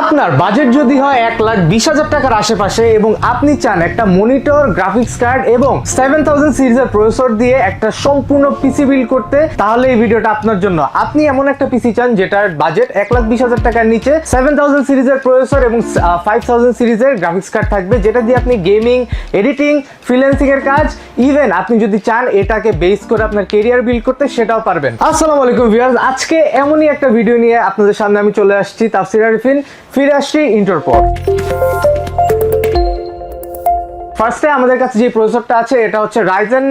আপনার বাজেট যদি হয় এক লাখ বিশ হাজার টাকার আশেপাশে এবং আপনি চান একটা মনিটর গ্রাফিক্স কার্ড এবং সেভেন থাউজেন্ড সিরিজের প্রসেসর দিয়ে একটা সম্পূর্ণ পিসি বিল্ড করতে, তাহলে এই ভিডিওটা আপনার জন্য। আপনি এমন একটা পিসি চান যেটার বাজেট এক লাখ বিশ হাজার টাকার নিচে সেভেন থাউজেন্ড সিরিজের প্রসেসর এবং ফাইভ থাউজেন্ড সিরিজের গ্রাফিক্স কার্ড থাকবে, যেটা দিয়ে আপনি গেমিং এডিটিং ফ্রিল্যান্সিং এর কাজ ইভেন আপনি যদি চান এটাকে বেস করে আপনার কেরিয়ার বিল্ড করতে, সেটাও পারবেন। আসসালামু আলাইকুম ভিউয়ার্স আজকে এমনই একটা ভিডিও নিয়ে আপনাদের সামনে আমি চলে আসছি, তাফসির আরিফিন। ফিরে আসছি ইন্টারপর ফার্স্টে আমাদের কাছে যে প্রসেসরটা আছে এটা হচ্ছে Ryzen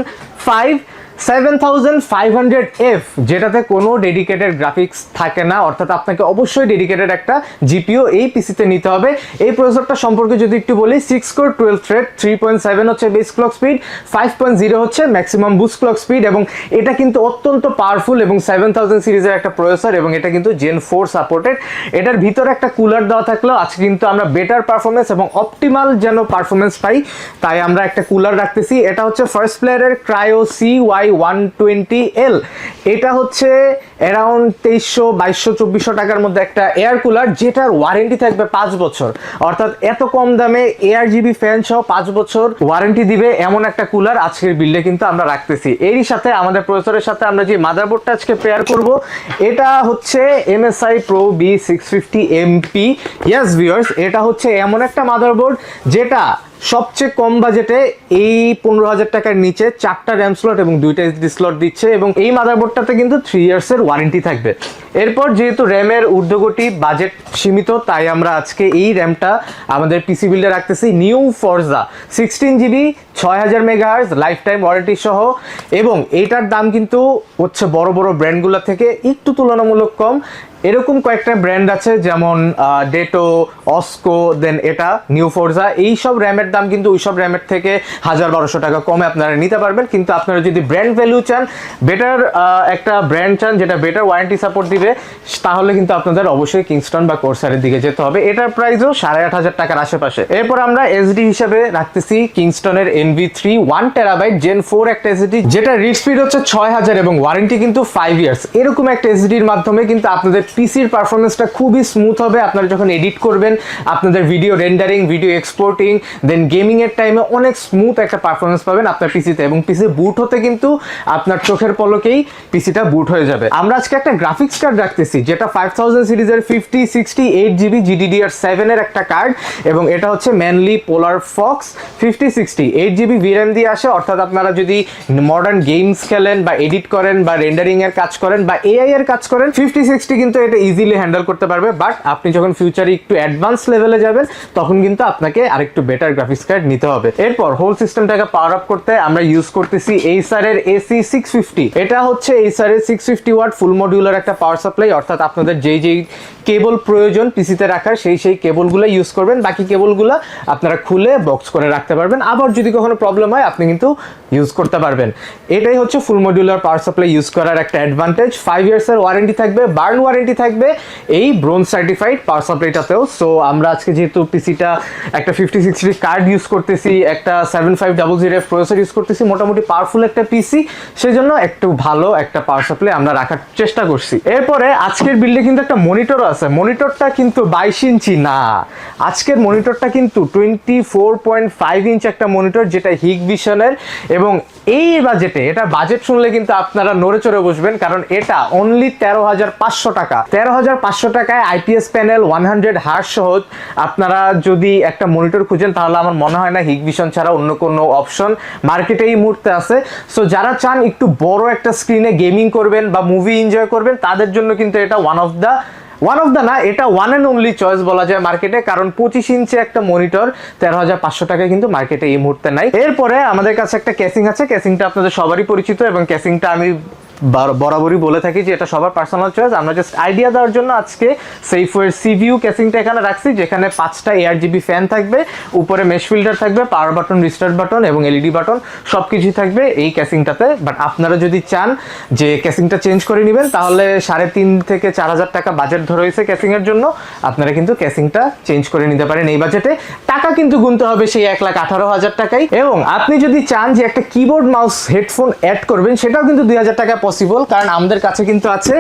five seven thousand five hundred F যেটাতে কোনো ডেডিকেটেড গ্রাফিক্স থাকে না, অর্থাৎ আপনাকে অবশ্যই ডেডিকেটেড একটা জিপিও এই পিসিতে নিতে হবে। এই প্রসেসরটা সম্পর্কে যদি একটু বলি six core twelve thread three point seven হচ্ছে base clock speed five point zero হচ্ছে ম্যাক্সিমাম বুস্ট ক্লক স্পিড এবং এটা কিন্তু অত্যন্ত পাওয়ারফুল এবং সেভেন থাউজেন্ড সিরিজের একটা প্রসেসর এবং এটা কিন্তু জেন ফোর সাপোর্টেড এটার ভিতরে একটা কুলার দেওয়া থাকলেও আজকে কিন্তু আমরা বেটার পারফরমেন্স এবং অপটিমাল যেন পারফরমেন্স পাই, তাই আমরা একটা কুলার রাখতেছি। এটা হচ্ছে ফার্স্ট প্লেয়ারের Cryo C Y one twenty L এটা হচ্ছে অ্যারাউন্ড তেইশশো, বাইশশো, চব্বিশশো টাকার মধ্যে একটা এয়ার কুলার যেটার ওয়ারেন্টি থাকবে পাঁচ বছর। অর্থাৎ এত কম দামে এয়ার জিবি ফ্যান সহ পাঁচ বছর ওয়ারেন্টি দিবে এমন একটা কুলার আজকের বিল্ডে কিন্তু আমরা রাখতেছি। এরই সাথে আমাদের প্রসেসরের সাথে আমরা যে মাদারবোর্ডটা আজকে পেয়ার করব, এটা হচ্ছে MSI pro B six fifty MP ইয়াস ভিউয়ার্স এটা হচ্ছে এমন একটা মাদারবোর্ড যেটা সবচেয়ে কম বাজেটে এই পনেরো হাজার টাকার নিচে চারটা র্যাম স্লট এবং দুইটা এসডি স্লট দিচ্ছে এবং এই মাদারবোর্ডটাতে কিন্তু থ্রি ইয়ার্সের ওয়ারেন্টি থাকবে। এরপর যেহেতু র্যামের ঊর্ধ্বগতি বাজেট সীমিত, তাই আমরা আজকে এই র্যামটা আমাদের পিসি বিল্ডে রাখতেছি। নিউ ফরজা সিক্সটিন জিবি ছয় হাজার মেগাহার্জ লাইফ টাইম ওয়ারেন্টি সহ এবং এইটার দাম কিন্তু হচ্ছে বড় বড় ব্র্যান্ডগুলো থেকে একটু তুলনামূলক কম। এরকম কয়েকটা ব্র্যান্ড আছে, যেমন ডেটো অস্কো দেন এটা নিউ ফোরজা এই সব র্যামের দাম কিন্তু ওই সব র্যামের থেকে হাজার বারোশো টাকা কমে আপনারা নিতে পারবেন। কিন্তু আপনারা যদি ব্র্যান্ড ভ্যালু চান বেটার একটা ব্র্যান্ড চান যেটা বেটার ওয়ারেন্টি সাপোর্ট দিবে, তাহলে কিন্তু আপনাদের অবশ্যই কিংস্টন বা কোর্সারের দিকে যেতে হবে। এটার প্রাইসও সাড়ে আট হাজার টাকার আশেপাশে। এরপর আমরা এসডি হিসেবে রাখতেছি কিংস্টনের NV three one terabyte gen four একটা এসডি যেটা রিড স্পিড হচ্ছে ছয় হাজার এবং ওয়ারেন্টি কিন্তু ফাইভ ইয়ার্স এরকম একটা এসডির মাধ্যমে কিন্তু আপনাদের পিসির পারফরমেন্সটা খুবই স্মুথ হবে। আপনারা যখন এডিট করবেন, আপনাদের video rendering video exporting then gaming এর টাইমে অনেক স্মুথ একটা পারফরমেন্স পাবেন আপনার পিসিতে এবং পিসি বুট হতে কিন্তু আপনার চোখের পলকেই পিসিটা বুট হয়ে যাবে। আমরা আজকে একটা গ্রাফিক্স কার্ড রাখতেছি, যেটা ফাইভ থাউজেন্ড সিরিজের fifty sixty eight GB GDDR সেভেনের একটা কার্ড এবং এটা হচ্ছে Manli polar fox fifty sixty eight GB VRAM দিয়ে আসে। অর্থাৎ আপনারা যদি মডার্ন গেমস খেলেন বা এডিট করেন বা রেন্ডারিং এর কাজ করেন বা এআই এর কাজ করেন ফিফটি সিক্সটি কিন্তু এটা ইজিলি হ্যান্ডেল করতে পারবে বাট আপনি যখন ফিউচারে একটু অ্যাডভান্স লেভেলে যাবেন, তখন কিন্তু আপনাকে আরেকটু বেটার গ্রাফিক্স কার্ড নিতে হবে। এরপর হোল সিস্টেমটাকে পাওয়ার আপ করতে আমরা ইউজ করতেছি এইসার এর এসি সিক্স ফিফটি এটা হচ্ছে এইসার এর six fifty watt full modular একটা পাওয়ার সাপ্লাই অর্থাৎ আপনাদের যেই যেই কেবল প্রয়োজন পিসিতে রাখার, সেই সেই কেবলগুলো ইউজ করবেন। বাকি কেবলগুলো আপনারা খুলে বক্স করে রাখতে পারবেন। আবার যদি কখনো প্রবলেম হয়, আপনি কিন্তু ইউজ করতে পারবেন। এটাই হচ্ছে full modular power supply use করার একটা অ্যাডভান্টেজ ফাইভ ইয়ার্সের ওয়ারেন্টি থাকবে বার্ন ওয়ারেন্টি থাকবে, এই ব্রোঞ্জ সার্টিফাইড পাওয়ার সাপ্লাইটাতেও সো আমরা আজকে যেহেতু পিসিটা একটা ফিফটি সিক্সটি কার্ড ইউজ করতেছি, একটা seven five double zero F processor use করতেছি, মোটামুটি পাওয়ারফুল একটা পিসি সেই জন্য একটু ভালো একটা পাওয়ার সাপ্লাই আমরা রাখার চেষ্টা করছি। এরপরে আজকের বিল্ডে কিন্তু একটা মনিটরও আছে। মনিটরটা কিন্তু বাইশ ইঞ্চি না। আজকের মনিটরটা কিন্তু twenty four point five inch একটা মনিটর যেটা হিগ ভিশনের এবং এই বাজেটে এটা বাজেট শুনলে কিন্তু আপনারা নড়ে চড়ে বসবেন, কারণ এটা অনলি তেরো হাজার পাঁচশো টাকা। তেরো হাজার পাঁচশো টাকায় IPS panel one hundred hertz সহ আপনারা যদি একটা মনিটর খুঁজেন, তাহলে আমার মনে হয় না হিগ ভিশন ছাড়া অন্য কোনো অপশন মার্কেটে এই মুহূর্তে আছে। সো যারা চান একটু বড় একটা স্ক্রিনে গেমিং করবেন বা মুভি এনজয় করবেন, তাদের জন্য কিন্তু এটা one of the one of the না, এটা ওয়ান অ্যান্ড অনলি চয়েস বলা যায় মার্কেটে। কারণ পঁচিশ ইঞ্চি একটা মনিটর তেরো হাজার পাঁচশো টাকা কিন্তু মার্কেটে এই মুহূর্তে নাই। এরপরে আমাদের কাছে একটা ক্যাসিং আছে। ক্যাসিংটা আপনাদের সবারই পরিচিত এবং ক্যাসিংটা আমি বরাবরই বলে থাকি যে এটা সবার পার্সোনাল চয়েস আমরা জাস্ট আইডিয়া দেওয়ার জন্য আজকে সেইফওয়ের সিভিউ ক্যাসিংটা এখানে রাখছি, যেখানে পাঁচটা এয়ার জিবি ফ্যান থাকবে, উপরে মেশ ফিল্টার থাকবে পাওয়ার বাটন রিস্টার্ট বাটন এবং এলইডি বাটন সব কিছুই থাকবে এই ক্যাসিংটাতে বাট আপনারা যদি চান যে ক্যাসিংটা চেঞ্জ করে নেবেন, তাহলে সাড়ে তিন থেকে চার হাজার টাকা বাজেট ধরে হয়েছে ক্যাসিং এর জন্য। আপনারা কিন্তু ক্যাসিংটা চেঞ্জ করে নিতে পারেন এই বাজেটে টাকা কিন্তু গুনতে হবে সেই এক লাখ আঠারো হাজার টাকাই। এবং আপনি যদি চান যে একটা কিবোর্ড মাউস হেডফোন অ্যাড করবেন, সেটাও কিন্তু দুই হাজার টাকা পসিবল কারণ আমাদের কাছে কিন্তু আছে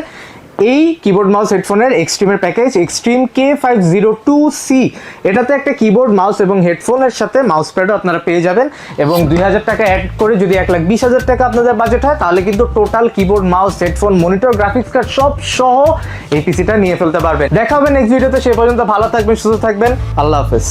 এই কিবোর্ড মাউস হেডফোনের এক্সট্রিমের package extreme K five zero two C এটাতে একটা কিবোর্ড মাউস এবং হেডফোনের সাথে মাউস প্যাডও আপনারা পেয়ে যাবেন এবং দুই হাজার টাকা অ্যাড করে যদি এক লাখ বিশ হাজার টাকা আপনাদের বাজেট হয়, তাহলে কিন্তু total keyboard mouse headphone monitor graphics card সব সহ এই পিসিটা নিয়ে ফেলতে পারবেন। দেখা হবে নেক্সট ভিডিওতে সে পর্যন্ত ভালো থাকবেন, সুস্থ থাকবেন, আল্লাহ হাফেজ।